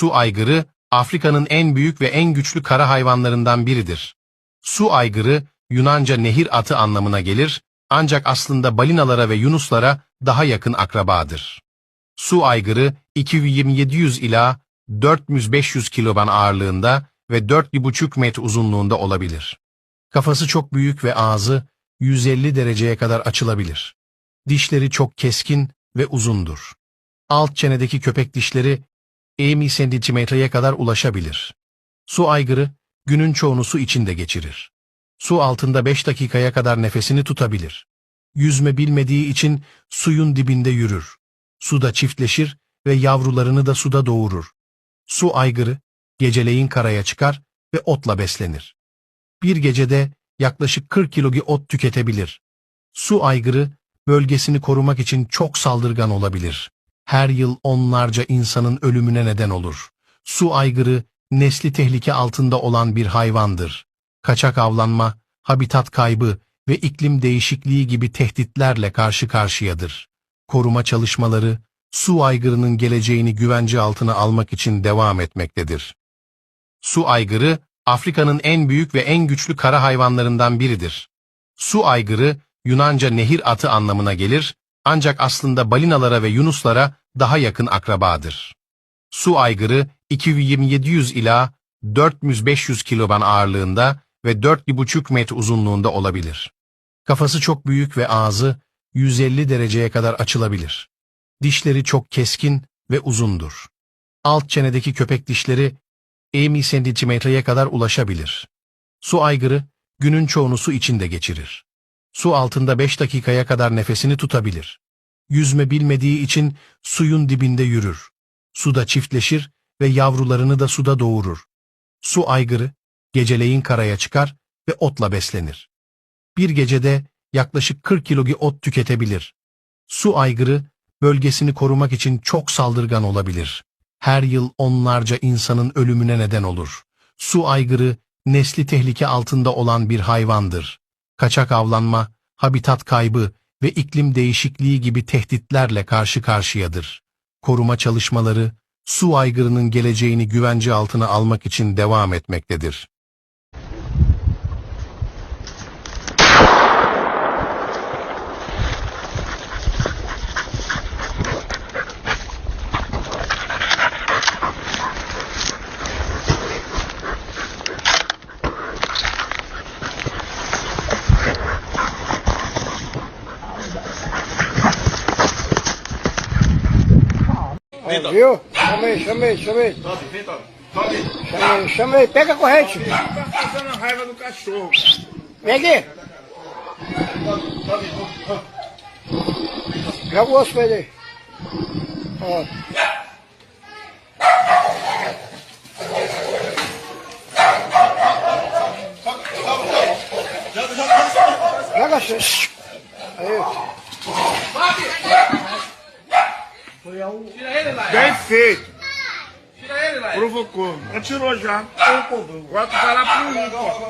Su aygırı, Afrika'nın en büyük ve en güçlü kara hayvanlarından biridir. Su aygırı, Yunanca nehir atı anlamına gelir, ancak aslında balinalara ve yunuslara daha yakın akrabadır. Su aygırı, 2700 ila 4500 kilogram ağırlığında ve 4,5 metre uzunluğunda olabilir. Kafası çok büyük ve ağzı 150 dereceye kadar açılabilir. Dişleri çok keskin ve uzundur. Alt çenedeki köpek dişleri 20 santimetreye kadar ulaşabilir. Su aygırı günün çoğunu su içinde geçirir. Su altında 5 dakikaya kadar nefesini tutabilir. Yüzme bilmediği için suyun dibinde yürür. Suda çiftleşir ve yavrularını da suda doğurur. Su aygırı geceleyin karaya çıkar ve otla beslenir. Bir gecede yaklaşık 40 kilogi ot tüketebilir. Su aygırı bölgesini korumak için çok saldırgan olabilir. Her yıl onlarca insanın ölümüne neden olur. Su aygırı nesli tehlike altında olan bir hayvandır. Kaçak avlanma, habitat kaybı ve iklim değişikliği gibi tehditlerle karşı karşıyadır. Koruma çalışmaları, su aygırının geleceğini güvence altına almak için devam etmektedir. Su aygırı, Afrika'nın en büyük ve en güçlü kara hayvanlarından biridir. Su aygırı, Yunanca nehir atı anlamına gelir, ancak aslında balinalara ve yunuslara daha yakın akrabadır. Su aygırı, 2700 ila 4500 kilogram ağırlığında ve 4,5 metre uzunluğunda olabilir. Kafası çok büyük ve ağzı 150 dereceye kadar açılabilir. Dişleri çok keskin ve uzundur. Alt çenedeki köpek dişleri 20 santimetreye kadar ulaşabilir. Su aygırı günün çoğunu su içinde geçirir. Su altında 5 dakikaya kadar nefesini tutabilir. Yüzme bilmediği için suyun dibinde yürür. Suda çiftleşir ve yavrularını da suda doğurur. Su aygırı geceleyin karaya çıkar ve otla beslenir. Bir gecede yaklaşık 40 kilogi ot tüketebilir. Su aygırı bölgesini korumak için çok saldırgan olabilir. Her yıl onlarca insanın ölümüne neden olur. Su aygırı nesli tehlike altında olan bir hayvandır. Kaçak avlanma, habitat kaybı ve iklim değişikliği gibi tehditlerle karşı karşıyadır. Koruma çalışmaları, su aygırının geleceğini güvence altına almak için devam etmektedir. É, viu? Chamei, chamei, chamei. Tobe, vem, Tobe. Tobe. Chamei, chamei. Pega a corrente. Tá passando raiva do cachorro. Vem aqui. Joga o osso pra ele aí. Ó. Joga, joga, joga. Joga, Aí. é o. Tira ele, Laia. Bem feito. Tira ele, Laia. Provocou. Atirou já. Provocou. Agora tu vai lá pro Lula.